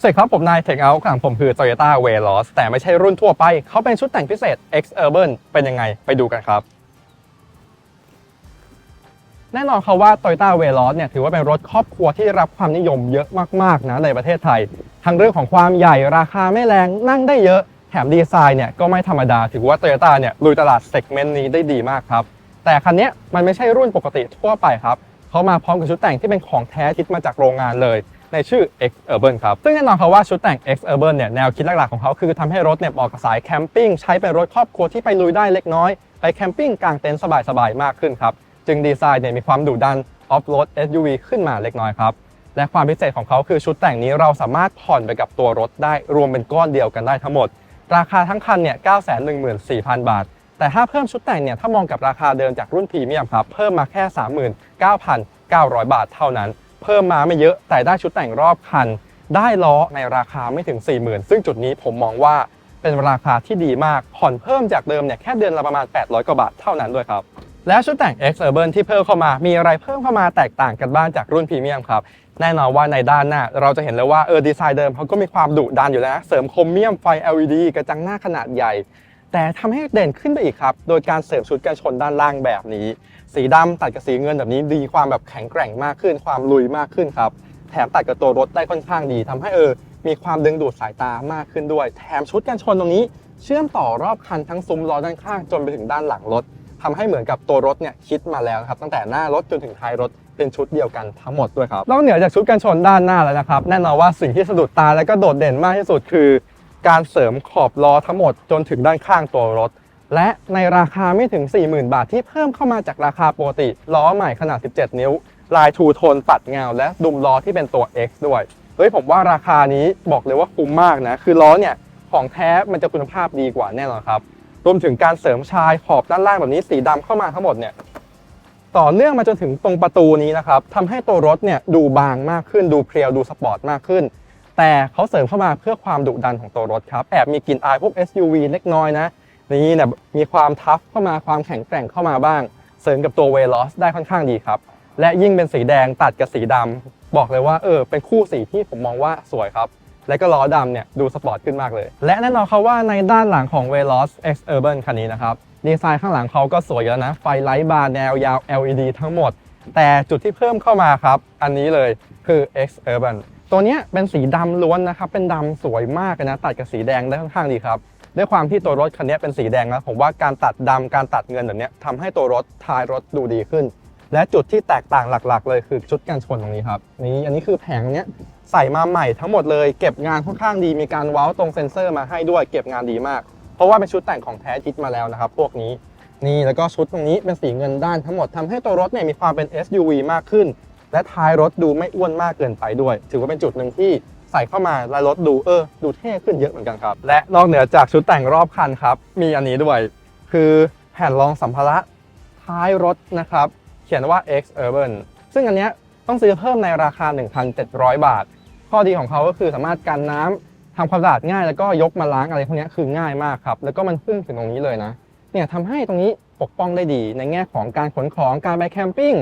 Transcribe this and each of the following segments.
สวัสดีครับผมนายเทคเอาข้างหลังผมคือ Toyota Veloz แต่ไม่ใช่รุ่นทั่วไป เขาเป็นชุดแต่งพิเศษ X Urban เป็นยังไงไปดูกันครับ แน่นอนครับว่า Toyota Veloz เนี่ยถือว่าเป็นรถครอบครัวที่ได้รับความนิยมเยอะมากๆนะในประเทศไทย ทั้งเรื่องของความใหญ่ราคาไม่แรงนั่งได้เยอะ แถมดีไซน์เนี่ยก็ไม่ธรรมดา ถือว่า Toyota เนี่ยลุยตลาดเซกเมนต์นี้ได้ดีมากครับ แต่คันนี้มันไม่ใช่รุ่นปกติทั่วไปครับเขามาพร้อมกับชุดแต่งที่เป็นของแท้คิดมาจากโรงงานเลย ในชื่อ X Urban ครับ ซึ่งแน่นอนครับว่าชุดแต่ง X Urban เนี่ยแนวคิดหลักๆของเขาคือทำให้รถเนี่ยเหมาะกับสายแคมปิ้งใช้เป็นรถครอบครัวที่ไปลุยได้เล็กน้อย ไปแคมปิ้งกลางเต็นท์สบายๆมากขึ้นครับ จึงดีไซน์เนี่ยมีความดุดันออฟโรด SUV ขึ้นมาเล็กน้อยครับและความพิเศษของเขาคือชุดแต่งนี้เราสามารถผ่อนไปกับตัวรถได้รวมเป็นก้อนเดียวกันได้ทั้งหมด ราคาทั้งคันเนี่ย 914,000 บาท แต่ถ้าเพิ่มชุดแต่งเนี่ย ถ้ามองกับราคาเดิมจากรุ่นพรีเมียมครับ เพิ่มมาแค่ 39,900 บาทเท่านั้น เพิ่มมาไม่เยอะแต่ได้ชุดแต่งรอบคัน ได้ล้อในราคาไม่ถึง 40,000 ซึ่งจุดนี้ผมมองว่าเป็นราคาที่ดีมากผ่อนเพิ่มจากเดิมเนี่ยแค่เดือนละประมาณ 800 กว่าบาทเท่านั้นด้วยครับ แล้วชุดแต่ง X Urban ที่เพิ่มเข้ามา มีอะไรเพิ่มเข้ามาแตกต่างกันบ้างจากรุ่นพรีเมียมครับ แน่นอนว่าในด้านหน้า เราจะเห็นเลยว่าเออดีไซน์เดิมเขาก็มีความดุดันอยู่แล้วนะเสริมโครเมียมไฟ LED กระจังหน้าขนาดใหญ่ แต่ทำให้เด่นขึ้นไปอีกครับ โดยการเสริมชุดกันชนด้านล่างแบบนี้ สีดำตัดกับสีเงินแบบนี้ดีความแบบแข็งแกร่งมากขึ้น ความลุยมากขึ้นครับแถมตัดกับตัวรถได้ค่อนข้างดีทำให้เออมีความดึงดูดสายตามากขึ้นด้วย แถมชุดกันชนตรงนี้ เชื่อมต่อรอบคันทั้งซุ้มล้อด้านข้างจนไปถึงด้านหลังรถทำให้เหมือนกับตัวรถเนี่ยคิดมาแล้วครับตั้งแต่หน้ารถจนถึงท้ายรถเป็นชุดเดียวกันทั้งหมดด้วยครับนอกเหนือจากชุดกันชนด้านหน้าแล้วนะครับ แน่นอนว่าสิ่งที่สะดุดตาและก็โดดเด่นมากที่สุดคือ การเสริมขอบล้อทั้งหมดจนถึงด้านข้างตัวรถ และในราคาไม่ถึง 40,000 บาทที่เพิ่มเข้ามาจากราคาปกติ ล้อใหม่ขนาด 17 นิ้ว ลายทูโทนปัดเงา และดุมล้อที่เป็นตัว X ด้วย เฮ้ยผมว่าราคานี้บอกเลยว่าคุ้มมากนะ คือล้อเนี่ย ของแท้มันจะคุณภาพดีกว่าแน่นอนครับ รวมถึงการเสริมชายขอบด้านล่างแบบนี้สีดำเข้ามาทั้งหมดเนี่ยต่อเนื่องมาจนถึงตรงประตูนี้นะครับทำให้ตัวรถเนี่ยดูบางมากขึ้นดูเพรียวดูสปอร์ตมากขึ้น แต่เขาเสริมเข้ามาเพื่อความดุดันของตัวรถครับแอบมีกลิ่นอายพวก SUV เล็กน้อยนะ นี่เนี่ยมีความทัฟเข้ามาความแข็งแกร่งเข้ามาบ้าง เสริมกับตัวเวล o สได้ค่อนข้างดีครับ และยิ่งเป็นสีแดงตัดกับสีดำบอกเลยว่าเออเป็นคู่สีที่ผมมองว่าสวยครับ และก็ล้อดำเนี่ยดูสปอร์ตขึ้นมากเลย และแน่นอนครับว่าในด้านหลังของ Veloz X Urban คันนี้นะครับดีไซน์ข้างหลังเขาก็สวยแล้วนะ ไฟไลท์บาร์แนวยาว LED ทั้งหมด แต่จุดที่เพิ่มเข้ามาครับ อันนี้เลยคือ X Urban ตัวเนี้ยเป็นสีดำล้วนนะครับ เป็นดำสวยมากเลยนะ ตัดกับสีแดงได้ค่อนข้างดีครับ ด้วยความที่ตัวรถคันนี้เป็นสีแดงนะผมว่าการตัดดำการตัดเงินแบบนี้ทำให้ตัวรถท้ายรถดูดีขึ้น และจุดที่แตกต่างหลักๆ เลยคือชุดกันชนตรงนี้ครับนี่อันนี้คือแผงเนี้ยใส่มาใหม่ทั้งหมดเลยเก็บงานค่อนข้างดีมีการว้าตรงเซ็นเซอร์มาให้ด้วยเก็บงานดีมาก เพราะว่าเป็นชุดแต่งของแท้คิดมาแล้วนะครับพวกนี้นี่แล้วก็ชุดตรงนี้เป็นสีเงินด้านทั้งหมดทำให้ตัวรถเนี่ยมีความเป็น SUV มากขึ้น และท้ายรถดูไม่อ้วนมากเกินไปด้วย ถือว่าเป็นจุดหนึ่งที่ ใส่เข้ามาแล้วรถดูเออดูเท่ขึ้นเยอะเหมือนกันครับ และนอกเหนือจากชุดแต่งรอบคันครับ มีอันนี้ด้วยคือแผ่นรองสัมภาระท้ายรถนะครับ เขียนว่า X Urban ซึ่งอันเนี้ยต้องซื้อเพิ่มในราคา 1,700 บาท ข้อดีของเขาก็คือสามารถกันน้ำทำความสะอาดง่ายแล้วก็ยกมาล้างอะไรพวกนี้คือง่ายมากครับ แล้วก็มันพุ่งถึงตรงนี้เลยนะเนี่ยทำให้ตรงนี้ปกป้องได้ดี ในแง่ของการขนของการไปแคมปิ้ง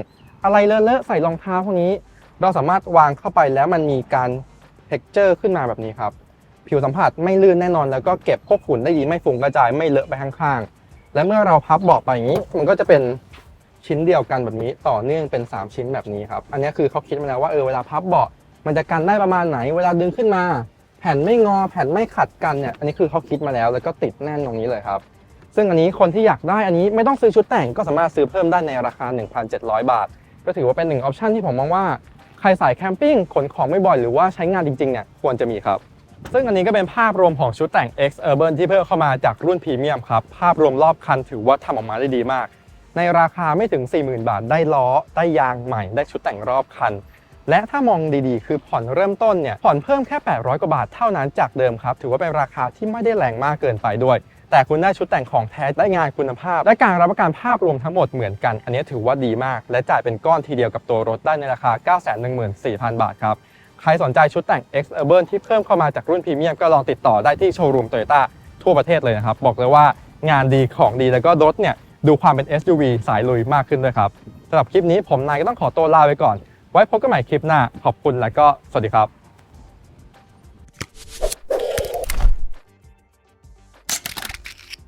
อะไรเลอะๆใส่รองเท้าพวกนี้ เราสามารถวางเข้าไปแล้วมันมีการ เท็กเจอร์ขึ้นมาแบบนี้ครับ ผิวสัมผัสไม่ลื่นแน่นอน แล้วก็เก็บพวกฝุ่นได้ดีไม่ฝุ่นกระจายไม่เลอะไปข้างๆ และเมื่อเราพับเบาะไปอย่างนี้ มันก็จะเป็นชิ้นเดียวกันแบบนี้ต่อเนื่องเป็น 3 ชิ้นแบบนี้ครับ อันนี้คือเขาคิดมาแล้วว่าเออเวลาพับเบาะมันจะกันได้ประมาณไหน เวลาดึงขึ้นมา แผ่นไม่งอแผ่นไม่ขัดกันเนี่ยอันนี้คือเขาคิดมาแล้วแล้วก็ติดแน่นตรงนี้เลยครับ ซึ่งอันนี้คนที่อยากได้อันนี้ไม่ต้องซื้อชุดแต่งก็สามารถซื้อเพิ่มได้ในราคา 1,700 บาท ก็ถือว่าเป็นหนึ่งออปชันที่ผมมองว่า ใครสายแคมปิ้งขนของไม่บ่อยหรือว่าใช้งานจริงๆเนี่ยควรจะมีครับ ซึ่งอันนี้ก็เป็นภาพรวมของชุดแต่ง X Urban ที่เพิ่มเข้ามาจากรุ่นพรีเมียมครับ ภาพรวมรอบคันถือว่าทำออกมาได้ดีมาก ในราคาไม่ถึง 40,000 บาทได้ล้อ ได้ยางใหม่ ได้ชุดแต่งรอบคัน และถ้ามองดีๆ คือผ่อนเริ่มต้นเนี่ยผ่อนเพิ่มแค่ 800 กว่าบาทเท่านั้นจากเดิมครับ ถือว่าเป็นราคาที่ไม่ได้แรงมากเกินไปด้วย แต่คุณได้ชุดแต่งของแท้ได้งานคุณภาพ และการรับประกันภาพรวมทั้งหมดเหมือนกัน อันนี้ถือว่าดีมาก และจ่ายเป็นก้อนทีเดียวกับตัวรถได้ในราคา 914,000 บาทครับ ใครสนใจชุดแต่ง X Urban ที่เพิ่มเข้ามาจากรุ่นพรีเมียมก็ลองติดต่อได้ที่โชว์รูมโตโยต้าทั่วประเทศเลยนะครับ บอกเลยว่างานดีของดีแล้วก็รถเนี่ยดูความเป็น SUV สายลุยมากขึ้นด้วยครับสำหรับคลิปนี้ผมนายก็ต้องขอตัวลาไปก่อน ไว้พบกันใหม่คลิปหน้าขอบคุณและก็สวัสดีครับ